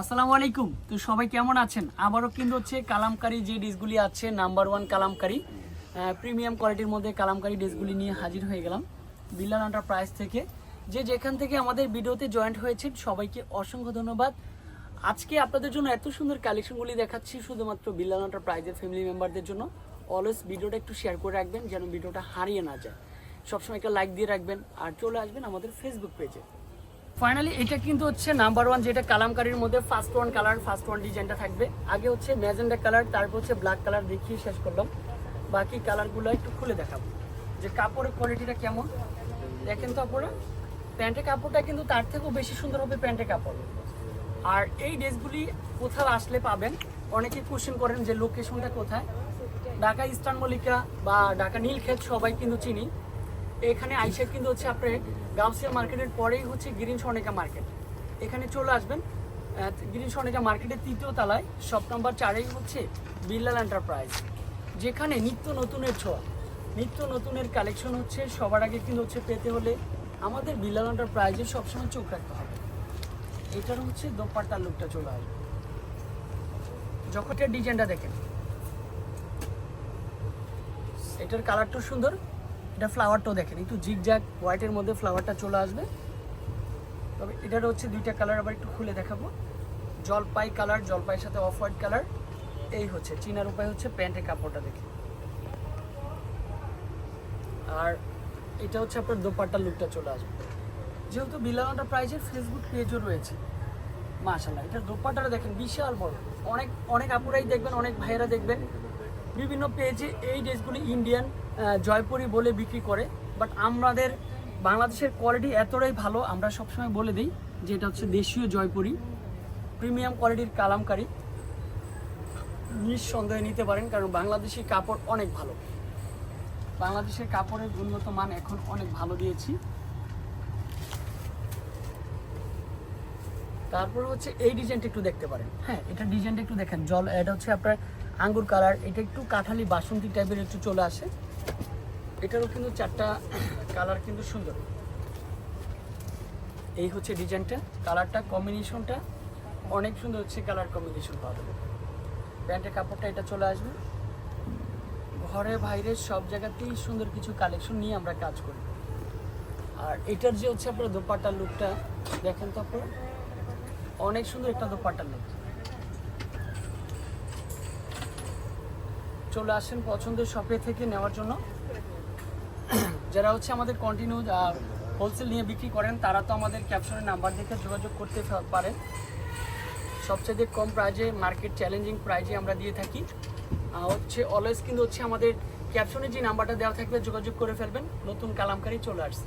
আসসালামু আলাইকুম। তো সবাই কেমন আছেন? আবারও কিন্তু হচ্ছে কালামকারি যে ডিসগুলি আছে, নাম্বার ওয়ান কালামকারি প্রিমিয়াম কোয়ালিটির মধ্যে কালামকারি ড্রেসগুলি নিয়ে হাজির হয়ে গেলাম বিল্লাল প্রাইস থেকে। যে যেখান থেকে আমাদের ভিডিওতে জয়েন্ট হয়েছেন, সবাইকে অসংখ্য ধন্যবাদ। আজকে আপনাদের জন্য এত সুন্দর কালেকশনগুলি দেখাচ্ছি শুধুমাত্র বিল্লাল প্রাইজের ফ্যামিলি মেম্বারদের জন্য। অলওয়েজ ভিডিওটা একটু শেয়ার করে রাখবেন, যেন ভিডিওটা হারিয়ে না যায়। সবসময় একটা লাইক দিয়ে রাখবেন, আর চলে আসবেন আমাদের ফেসবুক পেজে ফাইনালি এটা কিন্তু হচ্ছে নাম্বার ওয়ান যেটা কালামকারির মধ্যে first one colour first one ডিজাইনটা থাকবে। আগে হচ্ছে ম্যাজেন্ডা কালার তারপর হচ্ছে ব্ল্যাক কালার দেখিয়ে শেষ করলাম। বাকি কালারগুলো একটু খুলে দেখাবো। যে কাপড়ের কোয়ালিটিটা কেমন? দেখেন তো আপনারা, প্যান্টের কাপড়টা কিন্তু তার থেকেও বেশি সুন্দর হবে প্যান্টের কাপড়। আর এই ড্রেসগুলি কোথাও আসলে পাবেন। অনেকে কোশ্চেন করেন যে লোকেশনটা কোথায়? ঢাকা ইস্টার্ন মল্লিকা বা ঢাকা নীলক্ষেত সবাই কিন্তু চিনি। এখানে আইসা কিন্তু হচ্ছে আপনার গাউসিয়া মার্কেটের পরেই হচ্ছে গ্রিন সনেকা মার্কেট। এখানে চলে আসবেন গ্রিন সনেকা মার্কেটের তৃতীয় তলায়, শপ নাম্বার চারেই হচ্ছে বিল্লাল এন্টারপ্রাইজ। যেখানে নিত্য নতুনের ছোঁয়া। নিত্য নতুনের কালেকশন হচ্ছে, সবার আগে কিন্তু হচ্ছে পেতে হলে আমাদের বিল্লাল এন্টারপ্রাইজে সবসময় চোখ রাখতে হবে। এটার হচ্ছে দোপাট্টার লুকটা চলে আসবে। যখন ডিজাইনটা দেখেন। এটার কালারটা সুন্দর। এটা ফ্লাওয়ারটাও দেখেন একটু জিগ জিগজ্যাগ হোয়াইটের মধ্যে ফ্লাওয়ারটা চলে আসবে। তবে এটার হচ্ছে দুইটা কালার আবার একটু খুলে দেখাবো। জলপাই কালার জলপাইয়ের সাথে অফ হোয়াইট কালার এই হচ্ছে, চিনার উপায় হচ্ছে প্যান্টের কাপড়টা দেখে আর এটা হচ্ছে আপনার দোপাট্টার লুকটা চলে আসবে। যেহেতু বিলানোটা প্রাইজের ফেসবুক পেজও রয়েছে মাশাল্লাহ এটার দোপাট্টাটা দেখেন, বিশাল বড়। অনেক অনেক আপুরাই দেখবেন, অনেক ভাইয়েরা দেখবেন। বিভিন্ন পেজে এই ড্রেসগুলি ইন্ডিয়ান জয়পুরি বলে বিক্রি করে বাট আমাদের বাংলাদেশের কোয়ালিটি এতটাই ভালো, আমরা সবসময় বলে দিই যে এটা হচ্ছে দেশীয় জয়পুরি। প্রিমিয়াম কোয়ালিটির কালামকারি। নিঃসন্দেহে নিতে পারেন, কারণ বাংলাদেশি কাপড় অনেক ভালো। বাংলাদেশের কাপড়ের গুণগত মান এখন অনেক ভালো দিয়েছি। তারপর হচ্ছে এই ডিজাইনটা একটু দেখতে পারেন। হ্যাঁ এটা ডিজাইনটা একটু দেখেন। জল, এটা হচ্ছে আপনার আঙ্গুর কালার এটা একটু কাঁঠালি বাসন্তী টাইপের একটু চলে আসে। এটারও কিন্তু চারটা কালার কিন্তু সুন্দর। এই হচ্ছে ডিজাইনটা, কালারটা কম্বিনেশনটা অনেক সুন্দর হচ্ছে কালার কম্বিনেশন পাওয়া যাবে। প্যান্টের কাপড়টা এটা চলে আসবে। ঘরে বাইরে সব জায়গাতেই সুন্দর কিছু কালেকশন নিয়ে আমরা কাজ করি। আর এটার যে হচ্ছে আপনার দোপাট্টার লুকটা দেখেন তো আপনারা, অনেক সুন্দর একটা দোপাট্টার লুক চলে আসেন পছন্দের শপে থেকে নেওয়ার জন্য। যারা হচ্ছে আমাদের কন্টিনিউ হোলসেল নিয়ে বিক্রি করেন, তারা তো আমাদের ক্যাপশনের নাম্বার দেখে যোগাযোগ করতে পারেন সবচেয়ে কম প্রাইজে মার্কেট চ্যালেঞ্জিং প্রাইজে আমরা দিয়ে থাকি। হচ্ছে অলওয়েজ কিন্তু হচ্ছে আমাদের ক্যাপশনে যে নাম্বারটা দেওয়া থাকবে, যোগাযোগ করে ফেলবেন। নতুন কালামকারী চলে আসছে।